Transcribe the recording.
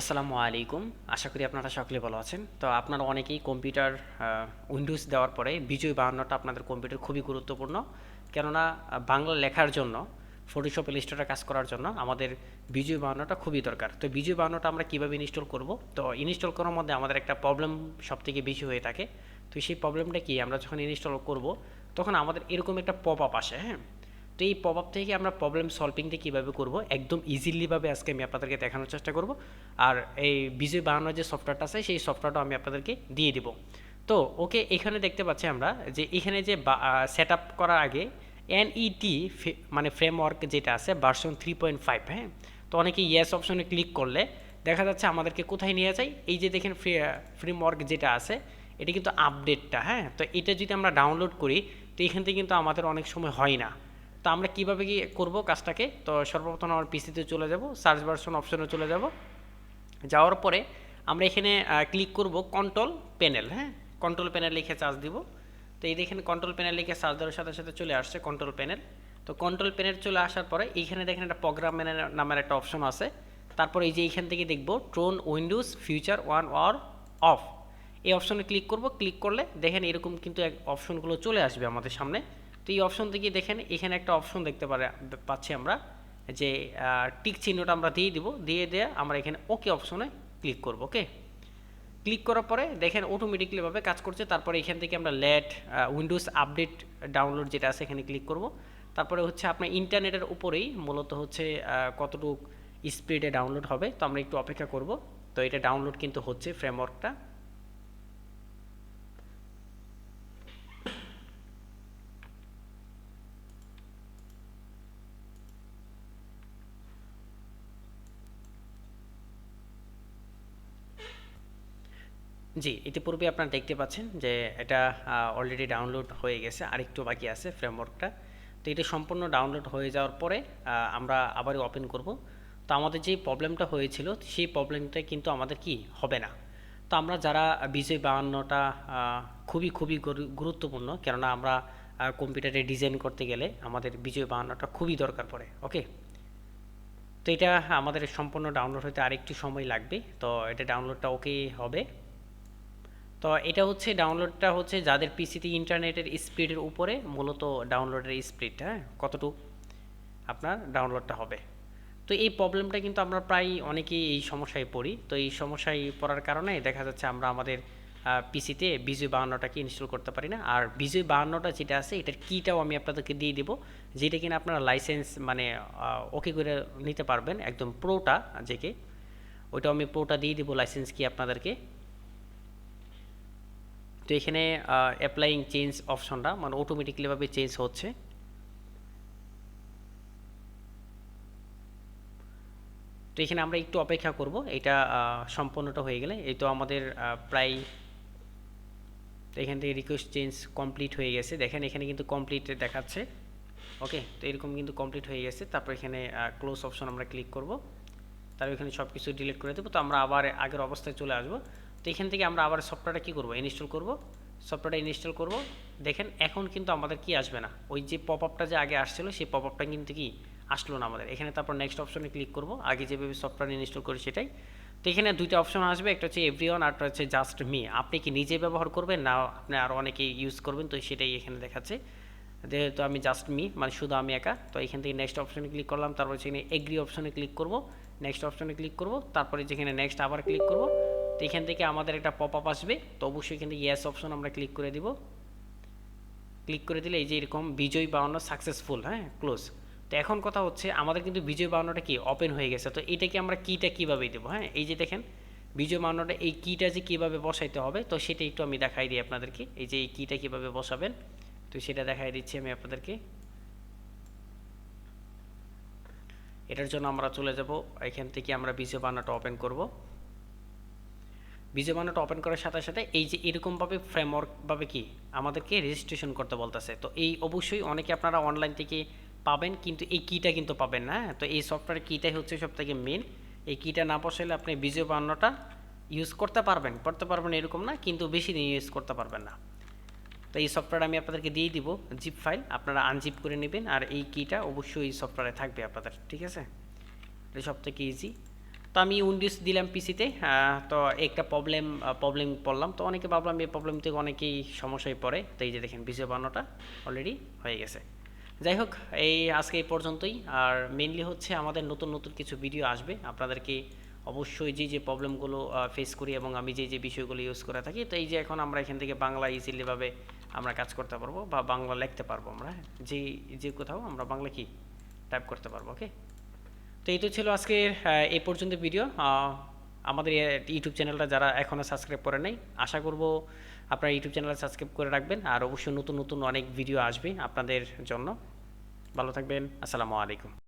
আসসালামু আলাইকুম। আশা করি আপনারা সকলে ভালো আছেন। তো আপনারা অনেকেই কম্পিউটার উইন্ডোজ দেওয়ার পরে বিজয় বাহান্নটা আপনাদের কম্পিউটার খুবই গুরুত্বপূর্ণ। কেননা বাংলা লেখার জন্য ফটোশপ ইলিস্ট্রেটর কাজ করার জন্য আমাদের বিজয় বাহান্নটা খুবই দরকার। তো বিজয় বাহান্নটা আমরা কীভাবে ইনস্টল করব? তো ইনস্টল করার মধ্যে আমাদের একটা প্রবলেম সব থেকে বেশি হয়ে থাকে। তো সেই প্রবলেমটা কি? আমরা যখন ইনস্টল করব, তখন আমাদের এরকম একটা পপ আপ আসে হ্যাঁ? তো এই পপ থেকে আমরা প্রবলেম সলভিংটা কীভাবে করব? একদম ইজিলিভাবে আজকে আমি আপনাদেরকে দেখানোর চেষ্টা করব। আর এই বিজয় বানানোর যে সফটওয়্যারটা আছে, সেই সফটওয়্যারটা আমি আপনাদেরকে দিয়ে দিব। তো ওকে, এখানে দেখতে পাচ্ছি আমরা যে এখানে যে সেট আপ করার আগে এনইটি মানে ফ্রেমওয়ার্ক যেটা আছে ভার্সন থ্রি পয়েন্ট ফাইভ হ্যাঁ? তো অনেকে ইয়েস অপশনে ক্লিক করলে দেখা যাচ্ছে আমাদেরকে কোথায় নিয়ে যায়? এই যে দেখেন ফ্রি ফ্রেমওয়ার্ক যেটা আছে, এটা কিন্তু আপডেটটা হ্যাঁ? তো এটা যদি আমরা ডাউনলোড করি, তো এখান থেকে কিন্তু আমাদের অনেক সময় হয় না। তো আমরা কীভাবে কি করব কাজটাকে? তো সর্বপ্রথম আমার পিসিতে চলে যাব সার্চ ভার্সন অপশনে চলে যাব। যাওয়ার পরে আমরা এখানে ক্লিক করব কন্ট্রোল প্যানেল হ্যাঁ? কন্ট্রোল প্যানেল লিখে চার্জ দিব। তো এই দেখেন কন্ট্রোল প্যানেল লিখে চার্জ দেওয়ার সাথে সাথে চলে আসছে কন্ট্রোল প্যানেল তো কন্ট্রোল প্যানেল চলে আসার পরে এইখানে দেখেন একটা প্রোগ্রাম নামের একটা অপশন আছে। তারপর এই যে এইখান থেকে দেখব turn Windows feature on or off এই অপশনে ক্লিক করব ক্লিক করলে দেখেন এরকম কিন্তু এক অপশনগুলো চলে আসবে আমাদের সামনে। তো এই অপশন থেকে দেখেন, এখানে একটা অপশন দেখতে পারে, পাচ্ছি আমরা, যে টিক চিহ্নটা আমরা দিয়ে দিব, দিয়ে দিয়ে আমরা এখানে ওকে অপশনে ক্লিক করব ওকে ক্লিক করার পরে দেখেন অটোমেটিকলিভাবে কাজ করছে, তারপরে এখান থেকে আমরা লেট উইন্ডোজ আপডেট ডাউনলোড যেটা আছে এখানে ক্লিক করব। তারপরে হচ্ছে আপনার ইন্টারনেটের উপরেই মূলত হচ্ছে কতটুকু স্পিডে ডাউনলোড হবে, তো আমরা একটু অপেক্ষা করব। তো এটা ডাউনলোড কিন্তু হচ্ছে ফ্রেমওয়ার্কটা জি ইতিপূর্বে আপনারা দেখতে পাচ্ছেন যে এটা অলরেডি ডাউনলোড হয়ে গেছে, আরেকটু বাকি আছে ফ্রেমওয়ার্কটা তো এটা সম্পূর্ণ ডাউনলোড হয়ে যাওয়ার পরে আমরা আবারও ওপেন করব। তো আমাদের যে প্রবলেমটা হয়েছিল, সেই প্রবলেমটা কিন্তু আমাদের কি? হবে না। তো আমরা যারা বিজয় বাহান্নটা খুবই খুবই গুরুত্বপূর্ণ, কেননা আমরা কম্পিউটারে ডিজাইন করতে গেলে আমাদের বিজয় বাহান্নটা খুবই দরকার পড়ে ওকে তো এটা আমাদের সম্পূর্ণ ডাউনলোড হতে আরেকটু সময় লাগবে, তো এটা ডাউনলোডটা ওকে হবে। তো এটা হচ্ছে ডাউনলোডটা হচ্ছে যাদের পিসিতে ইন্টারনেটের স্পিডের উপরে, মূলত ডাউনলোডের স্পিড হ্যাঁ? কতটুকু আপনার ডাউনলোডটা হবে। তো এই প্রবলেমটা কিন্তু আমরা প্রায় অনেকেই এই সমস্যায় পড়ি। তো এই সমস্যায় পড়ার কারণে দেখা যাচ্ছে আমরা আমাদের পিসিতে বিজয় বাহান্নটাকে ইনস্টল করতে পারি না। আর বিজয় বাহান্নটা যেটা আছে, এটার কিটাও আমি আপনাদেরকে দিয়ে দেবো। যেটা কিনা আপনারা লাইসেন্স মানে ওকে করে নিতে পারবেন। একদম প্রোটা যেকে, ওইটাও আমি প্রোটা দিয়ে দেবো লাইসেন্স কি আপনাদেরকে। তো এখানে অ্যাপ্লাইং চেঞ্জ অপশনটা মানে অটোমেটিকলিভাবে চেঞ্জ হচ্ছে। তো এখানে আমরা একটু অপেক্ষা করব, এটা সম্পূর্ণটা হয়ে গেলে। এই তো আমাদের প্রায়, তো এখান থেকে রিকোয়েস্ট চেঞ্জ কমপ্লিট হয়ে গেছে। দেখেন, এখানে কিন্তু কমপ্লিট দেখাচ্ছে। ওকে তো এরকম কিন্তু কমপ্লিট হয়ে গেছে। তারপর এখানে ক্লোজ অপশন আমরা ক্লিক করব। তারপর এখানে সব কিছু ডিলিট করে দেবো। তো আমরা আবার আগের অবস্থায় চলে আসব। তো এখান থেকে আমরা আবার সফটওয়্যারটা কী করব? ইনস্টল করব। সফটওয়্যারটা ইনস্টল করব। দেখেন, এখন কিন্তু আমাদের কি আসবে না? ওই যে পপ আপটা যে আগে আসছিল, সেই পপ আপটা কিন্তু কি আসলো না আমাদের। এখানে তারপর নেক্সট অপশনে ক্লিক করব। আগে যেভাবে সফটওয়্যার ইনস্টল করি সেটাই। তো এখানে দুইটা অপশন আসবে, একটা হচ্ছে এভরিওয়ান আর একটা হচ্ছে জাস্ট মি আপনি কি নিজে ব্যবহার করবেন? না, আপনি আরও অনেকে ইউজ করবেন, তো সেটাই এখানে দেখাচ্ছে। যেহেতু আমি জাস্ট মি মানে শুধু আমি একা, তো এখান থেকে নেক্সট অপশনে ক্লিক করলাম। তারপর সেখানে এগ্রি অপশনে ক্লিক করব। নেক্সট অপশনে ক্লিক করব। তারপরে যেখানে নেক্সট আবার ক্লিক করব। তো এখান থেকে আমাদের একটা পপ আপ আসবে। তো অবশ্যই এখান থেকে ইয়েস অপশন আমরা ক্লিক করে দিব। ক্লিক করে দিলে এই যে এরকম বিজয় বাউন্ন সাকসেসফুল হ্যাঁ ক্লোজ তো এখন কথা হচ্ছে, আমাদের কিন্তু বিজয় বাউন্নটা কি? ওপেন হয়ে গেছে। তো এটাকে আমরা কিটা কীভাবে দেবো হ্যাঁ? এই যে দেখেন, বিজয় বাউন্নটা এই কিটা যে কীভাবে বসাইতে হবে, তো সেটা একটু আমি দেখাই দিই আপনাদেরকে। এই যে এই কিটা কীভাবে বসাবেন, তো সেটা দেখাই দিচ্ছি আমি আপনাদেরকে। এটার জন্য আমরা চলে যাব। এখান থেকে আমরা বিজয় বান্নাটা ওপেন করব। বিজয় বান্নাটা ওপেন করার সাথে সাথে এই যে এরকমভাবে ফ্রেমওয়ার্কভাবে কি আমাদেরকে রেজিস্ট্রেশন করতে বলতেছে। তো এই অবশ্যই অনেকে আপনারা অনলাইন থেকে পাবেন, কিন্তু এই কিটা কিন্তু পাবেন না হ্যাঁ? তো এই সফটওয়্যার কিটাই হচ্ছে সব থেকে মেন এই কিটা না বসাইলে আপনি বিজয় বান্নটা ইউজ করতে পারবেন করতে পারবেন এরকম না, কিন্তু বেশি দিন ইউজ করতে পারবেন না। তো এই সফটওয়্যার আমি আপনাদেরকে দিয়ে দিব জিপ ফাইল আপনারা আনজিপ করে নেবেন, আর এই কিটা অবশ্যই এই সফটওয়্যারে থাকবে আপনাদের, ঠিক আছে? এটা সব থেকে ইজি তো আমি উইন্ডোজ দিলাম পিসিতে তো একটা প্রবলেম প্রবলেম পড়লাম। তো অনেকে ভাবলাম এই প্রবলেম থেকে অনেকেই সমস্যায় পড়ে। তো এই যে দেখেন বিজয় বান্নটা অলরেডি হয়ে গেছে। যাই হোক, এই আজকে এই পর্যন্তই। আর মেনলি হচ্ছে আমাদের নতুন নতুন কিছু ভিডিও আসবে। আপনাদেরকে অবশ্যই যে যে প্রবলেমগুলো ফেস করি এবং আমি যে যে বিষয়গুলো ইউজ করে থাকি, তো এই যে এখন আমরা এখান থেকে বাংলা ইজিলিভাবে আমরা কাজ করতে পারব বা বাংলা লিখতে পারব আমরা। যে যে কোথাও আমরা বাংলা কি টাইপ করতে পারব ওকে তো এই তো ছিল আজকের এ পর্যন্ত ভিডিও আমাদের ইউটিউব চ্যানেলটা যারা এখনও সাবস্ক্রাইব করে নেই, আশা করব আপনারা ইউটিউব চ্যানেলটা সাবস্ক্রাইব করে রাখবেন। আর অবশ্যই নতুন নতুন অনেক ভিডিও আসবে আপনাদের জন্য। ভালো থাকবেন। আসসালামু আলাইকুম।